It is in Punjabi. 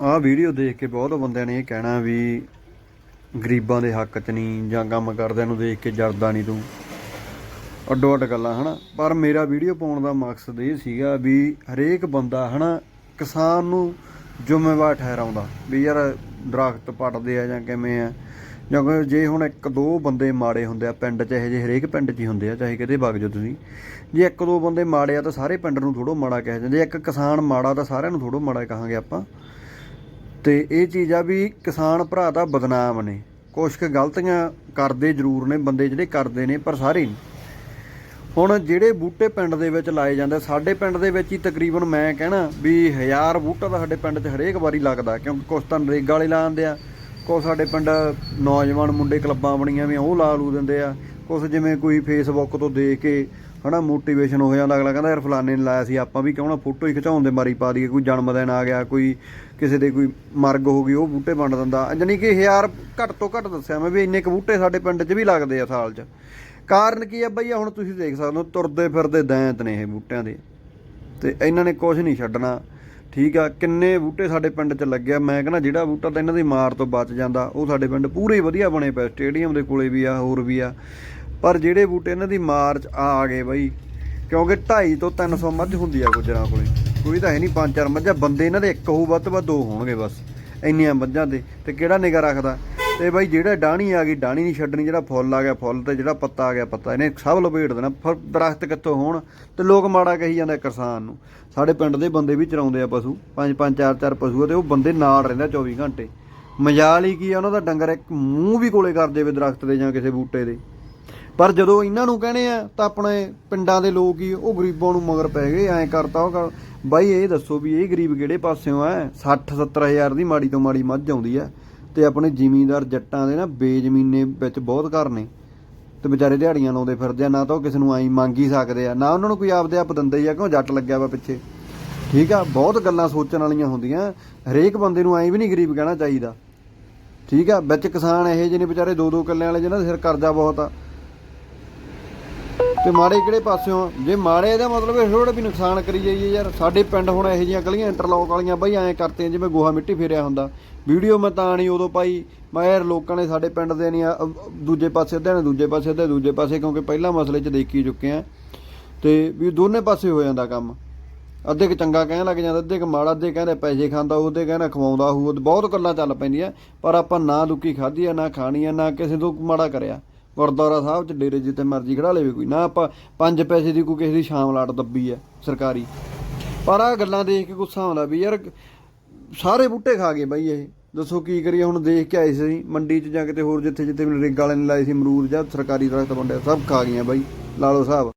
ਆਹ ਵੀਡੀਓ ਦੇਖ ਕੇ ਬਹੁਤ ਬੰਦਿਆਂ ਨੇ ਇਹ ਕਹਿਣਾ ਵੀ ਗਰੀਬਾਂ ਦੇ ਹੱਕ 'ਚ ਨਹੀਂ ਜਾਂ ਕੰਮ ਕਰਦਿਆਂ ਨੂੰ ਦੇਖ ਕੇ ਜਰਦਾ ਨਹੀਂ ਤੂੰ। ਅੱਡੋ ਅੱਡ ਗੱਲਾਂ, ਹਨਾ? ਪਰ ਮੇਰਾ ਵੀਡੀਓ ਪਾਉਣ ਦਾ ਮਕਸਦ ਇਹ ਸੀਗਾ ਵੀ ਹਰੇਕ ਬੰਦਾ, ਹਨਾ, ਕਿਸਾਨ ਨੂੰ ਜ਼ਿੰਮੇਵਾਰ ਠਹਿਰਾਉਂਦਾ ਵੀ ਯਾਰ ਦਰਖਤ ਪੱਟਦੇ ਆ ਜਾਂ ਕਿਵੇਂ ਆ। ਜਾਂ ਜੇ ਹੁਣ ਇੱਕ ਦੋ ਬੰਦੇ ਮਾੜੇ ਹੁੰਦੇ ਆ, ਪਿੰਡ 'ਚ ਇਹੋ ਜਿਹੇ ਹਰੇਕ ਪਿੰਡ 'ਚ ਹੀ ਹੁੰਦੇ ਆ, ਚਾਹੇ ਕਿਤੇ ਵਗ ਜਾਓ ਤੁਸੀਂ। ਜੇ ਇੱਕ ਦੋ ਬੰਦੇ ਮਾੜੇ ਆ ਤਾਂ ਸਾਰੇ ਪਿੰਡ ਨੂੰ ਥੋੜੋ ਮਾੜਾ ਕਹਿ ਜਾਂਦੇ ਜੇ ਇੱਕ ਕਿਸਾਨ ਮਾੜਾ ਤਾਂ ਸਾਰਿਆਂ ਨੂੰ ਥੋੜੋ ਮਾੜਾ ਕਹਾਂਗੇ ਆਪਾਂ। ਤੇ ਇਹ ਚੀਜ਼ ਆ ਵੀ ਕਿਸਾਨ ਭਰਾ ਤਾਂ ਬਦਨਾਮ ਨੇ। ਕੁਛ ਕੁ ਗਲਤੀਆਂ ਕਰਦੇ ਜ਼ਰੂਰ ਨੇ, ਬੰਦੇ ਜਿਹੜੇ ਕਰਦੇ ਨੇ, ਪਰ ਸਾਰੇ ਨਹੀਂ। ਹੁਣ ਜਿਹੜੇ ਬੂਟੇ ਪਿੰਡ ਦੇ ਵਿੱਚ ਲਾਏ ਜਾਂਦੇ, ਸਾਡੇ ਪਿੰਡ ਦੇ ਵਿੱਚ ਹੀ ਤਕਰੀਬਨ ਮੈਂ ਕਹਿਣਾ ਵੀ ਹਜ਼ਾਰ ਬੂਟਾ ਤਾਂ ਸਾਡੇ ਪਿੰਡ 'ਚ ਹਰੇਕ ਵਾਰੀ ਲੱਗਦਾ, ਕਿਉਂਕਿ ਕੁਛ ਤਾਂ ਨਰੇਗਾ ਵਾਲੇ ਲਾਉਂਦੇ ਆ, ਕੁਛ ਸਾਡੇ ਪਿੰਡ ਨੌਜਵਾਨ ਮੁੰਡੇ ਕਲੱਬਾਂ ਬਣੀਆਂ ਵੀ ਉਹ ਲਾ ਲੂ ਦਿੰਦੇ ਆ, ਕੁਛ ਜਿਵੇਂ ਕੋਈ ਫੇਸਬੁੱਕ ਤੋਂ ਦੇਖ ਕੇ ਹਨਾ ਮੋਟੀਵੇਸ਼ਨ ਹੋ ਜਾਂਦਾ, ਅਗਲਾ ਕਹਿੰਦਾ, ਯਾਰ ਫਲਾਣੇ ਨੇ ਲਾਇਆ ਸੀ, ਆਪਾਂ ਵੀ ਕਿਉਂ ਨਾ ਫੋਟੋ ਹੀ ਖਿਚਾਉਣ ਦੇ ਮਾਰੀ ਪਾ ਦਈਏ, ਕੋਈ ਜਨਮ ਦਿਨ ਆ ਗਿਆ, ਕੋਈ ਕਿਸੇ ਦੇ ਕੋਈ ਮਰਗ ਹੋ ਗਈ, ਉਹ ਬੂਟੇ ਵੰਡ ਦਿੰਦਾ। ਯਾਨੀ ਕਿ ਹਜ਼ਾਰ ਘੱਟ ਤੋਂ ਘੱਟ ਦੱਸਿਆ ਮੈਂ ਵੀ ਇੰਨੇ ਕੁ ਬੂਟੇ ਸਾਡੇ ਪਿੰਡ 'ਚ ਵੀ ਲੱਗਦੇ ਆ ਸਾਲ 'ਚ। ਕਾਰਨ ਕੀ ਆ ਬਈ ਆਹ ਹੁਣ ਤੁਸੀਂ ਦੇਖ ਸਕਦੇ ਹੋ, ਤੁਰਦੇ ਫਿਰਦੇ ਦੈਂਤ ਨੇ ਇਹ ਬੂਟਿਆਂ ਦੇ। ਤੇ ਇਹਨਾਂ ਨੇ ਕੁਝ ਨਹੀਂ ਛੱਡਣਾ। ਠੀਕ ਆ, ਕਿੰਨੇ ਬੂਟੇ ਸਾਡੇ ਪਿੰਡ 'ਚ ਲੱਗਿਆ ਮੈਂ ਕਹਿੰਦਾ, ਜਿਹੜਾ ਬੂਟਾ ਤਾਂ ਇਹਨਾਂ ਦੀ ਮਾਰ ਤੋਂ ਬਚ ਜਾਂਦਾ, ਉਹ ਸਾਡੇ ਪਿੰਡ ਪੂਰੇ ਵਧੀਆ ਬਣੇ ਪਏ ਸਟੇਡੀਅਮ ਦੇ ਕੋਲੇ ਵੀ ਆ, ਹੋਰ ਵੀ ਆ। ਪਰ ਜਿਹੜੇ ਬੂਟੇ ਇਹਨਾਂ ਦੀ ਮਾਰ 'ਚ ਆ ਗਏ ਬਈ, ਕਿਉਂਕਿ 2.5 ਤੋਂ 300 ਮੱਝ ਹੁੰਦੀ ਆ ਗੁਜਰਾਂ ਕੋਲੇ। ਕੋਈ ਤਾਂ ਹੈ ਨਹੀਂ, ਪੰਜ ਚਾਰ ਮੱਝਾਂ, ਬੰਦੇ ਇਹਨਾਂ ਦੇ ਇੱਕ ਹੋਊ, ਵੱਧ ਤੋਂ ਵੱਧ ਦੋ ਹੋਣਗੇ ਬਸ, ਇੰਨੀਆਂ ਮੱਝਾਂ ਤੇ ਤੇ ਕਿਹੜਾ ਨਿਗਾ ਰੱਖਦਾ? ਤੇ ਬਾਈ ਜਿਹੜਾ ਡਾਣੀ ਆ ਗਈ ਡਾਣੀ ਨਹੀਂ ਛੱਡਣੀ, ਜਿਹੜਾ ਫੁੱਲ ਆ ਗਿਆ, ਫੁੱਲ ਤੇ ਜਿਹੜਾ ਪੱਤਾ ਆ ਗਿਆ, ਪੱਤਾ, ਇਹਨੇ ਸਭ ਲਪੇਟ ਦੇਣਾ ਫਿਰ ਦਰਖਤ ਕਿੱਥੋਂ ਹੋਣ? ਤੇ ਲੋਕ ਮਾੜਾ ਕਹੀ ਜਾਂਦਾ ਕਿਸਾਨ ਨੂੰ। ਸਾਡੇ ਪਿੰਡ ਦੇ ਬੰਦੇ ਵੀ ਚਰਾਉਂਦੇ ਆ ਪਸ਼ੂ, ਪੰਜ ਪੰਜ, ਚਾਰ ਚਾਰ ਪਸ਼ੂ ਆ ਤੇ ਉਹ ਬੰਦੇ ਨਾਲ ਰਹਿੰਦਾ 24 ਘੰਟੇ। ਮਜਾਲ ਹੀ ਕੀ ਆ, ਉਹਨਾਂ ਦਾ ਡੰਗਰ ਇੱਕ ਮੂੰਹ ਵੀ ਕੋਲੇ ਕਰ ਦੇਵੇ ਦਰਖਤ ਦੇ ਜਾਂ ਕਿਸੇ ਬੂਟੇ ਦੇ। ਪਰ ਜਦੋਂ ਇਹਨਾਂ ਨੂੰ ਕਹਣੇ ਆ, ਤਾਂ ਆਪਣੇ ਪਿੰਡਾਂ ਦੇ ਲੋਕ ਹੀ ਉਹ ਗਰੀਬਾਂ ਨੂੰ ਮਗਰ ਪੈ ਗਏ, ਐਂ ਕਰਤਾ ਉਹ ਕਰ। ਬਾਈ, ਇਹ ਦੱਸੋ ਵੀ ਇਹ ਗਰੀਬ ਕਿਹੜੇ ਪਾਸਿਓਂ ਆ? 60 70 ਹਜ਼ਾਰ ਦੀ ਮਾੜੀ ਤੋਂ ਮਾੜੀ ਮੱਝ ਆਉਂਦੀ ਆ ਤੇ ਆਪਣੇ ਜ਼ਿਮੀਂਦਾਰ ਜੱਟਾਂ ਦੇ ਨਾ ਬੇਜ਼ਮੀਨੇ ਵਿੱਚ ਬਹੁਤ ਘਰ ਨੇ ਤੇ ਵਿਚਾਰੇ ਦਿਹਾੜੀਆਂ ਲਾਉਂਦੇ ਫਿਰਦੇ ਆ, ਨਾ ਤਾਂ ਉਹ ਕਿਸੇ ਨੂੰ ਆਈ ਮੰਗ ਹੀ ਸਕਦੇ ਆ, ਨਾ ਉਹਨਾਂ ਨੂੰ ਕੋਈ ਆਪਦੇ ਆਪ ਦਿੰਦੇ ਹੀ ਆ ਕਿਉਂ ਜੱਟ ਲੱਗਿਆ ਵਾ ਪਿੱਛੇ। ਠੀਕ ਆ, ਬਹੁਤ ਗੱਲਾਂ ਸੋਚਣ ਵਾਲੀਆਂ ਹੁੰਦੀਆਂ, ਹਰੇਕ ਬੰਦੇ ਨੂੰ ਐਂ ਵੀ ਨਹੀਂ ਗਰੀਬ ਕਹਿਣਾ ਚਾਹੀਦਾ। ਠੀਕ ਆ, ਵਿੱਚ ਕਿਸਾਨ ਇਹੋ ਜਿਹੇ ਨੇ ਵਿਚਾਰੇ ਦੋ ਦੋ ਕਿੱਲਿਆਂ ਵਾਲੇ ਜਿਹਨਾਂ ਦੇ ਸਿਰ ਕਰਜ਼ਾ ਬਹੁਤ ਆ। ਤੇ ਮਾੜੇ ਕਿਹੜੇ ਪਾਸਿਓਂ? ਜੇ ਮਾੜੇ ਇਹਦਾ ਮਤਲਬ ਇਹ ਥੋੜਾ ਵੀ ਨੁਕਸਾਨ ਕਰੀ ਜਾਈਏ ਯਾਰ। ਸਾਡੇ ਪਿੰਡ ਹੁਣ ਇਹੋ ਜਿਹੀਆਂ ਗਲੀਆਂ ਇੰਟਰਲੌਕ ਵਾਲੀਆਂ ਬਈ ਐਂ ਕਰਤੇ ਜਿਵੇਂ ਗੋਹਾ ਮਿੱਟੀ ਫੇਰਿਆ ਹੁੰਦਾ। ਵੀਡੀਓ ਮੈਂ ਤਾਂ ਨਹੀਂ ਉਦੋਂ ਪਾਈ। ਮੈਂ ਯਾਰ ਲੋਕਾਂ ਨੇ ਸਾਡੇ ਪਿੰਡ ਦੇ ਨਹੀਂ ਆ, ਦੂਜੇ ਪਾਸੇ ਅੱਧਿਆਂ ਨੇ ਦੂਜੇ ਪਾਸੇ ਅੱਧੇ ਦੂਜੇ ਪਾਸੇ ਕਿਉਂਕਿ ਪਹਿਲਾਂ ਮਸਲੇ 'ਚ ਦੇਖੀ ਚੁੱਕੇ ਆ। ਤੇ ਵੀ ਦੋਨੇ ਪਾਸੇ ਹੋ ਜਾਂਦਾ ਕੰਮ। ਅੱਧੇ ਕ ਚੰਗਾ ਕਹਿਣ ਲੱਗ ਜਾਂਦਾ ਅੱਧੇ ਕ ਮਾੜਾ ਅੱਧੇ ਕਹਿੰਦੇ ਪੈਸੇ ਖਾਂਦਾ ਉਹਦੇ ਕਹਿੰਦਾ ਖਵਾਉਂਦਾ ਹੋਊ ਬਹੁਤ ਗੱਲਾਂ ਚੱਲ ਪੈਂਦੀਆਂ। ਪਰ ਆਪਾਂ ਨਾ ਦੁੱਕੀ ਖਾਧੀ ਆ ਨਾ ਖਾਣੀ ਆ ਨਾ ਕਿਸੇ ਤੋਂ ਮਾੜਾ ਕਰਿਆ। ਗੁਰਦੁਆਰਾ ਸਾਹਿਬ ਚ ਡੇਰੇ ਜਿੱਤੇ ਮਰਜ਼ੀ ਖੜਾ ਲੇਵੇ ਕੋਈ। ਨਾ ਆਪਾਂ ਪੰਜ ਪੈਸੇ ਦੀ ਕੋਈ ਕਿਸੇ ਦੀ ਸ਼ਾਮ ਲਾਟ ਦੱਬੀ ਆ ਸਰਕਾਰੀ। ਪਰ ਆ ਗੱਲਾਂ ਦੇਖ ਕੇ ਗੁੱਸਾ ਆਉਂਦਾ ਵੀ ਯਾਰ, ਸਾਰੇ ਬੂਟੇ ਖਾ ਗਏ ਬਾਈ ਇਹ। ਦੱਸੋ ਕੀ ਕਰੀਏ, ਹੁਣ ਦੇਖ ਕੇ ਆਏ ਸੀ ਮੰਡੀ 'ਚ ਜਾਂ ਕਿਤੇ ਹੋਰ ਜਿੱਥੇ ਜਿੱਥੇ ਵੀ ਰਿੰਗ ਵਾਲੇ ਨੇ ਲਾਏ ਸੀ, ਅਮਰੂਦ ਜਾਂ ਸਰਕਾਰੀ ਦਰਖਤ ਵੰਡਿਆ ਸਭ ਖਾ ਗਈਆਂ ਬਾਈ, ਲਾਲੋ ਸਾਹਿਬ।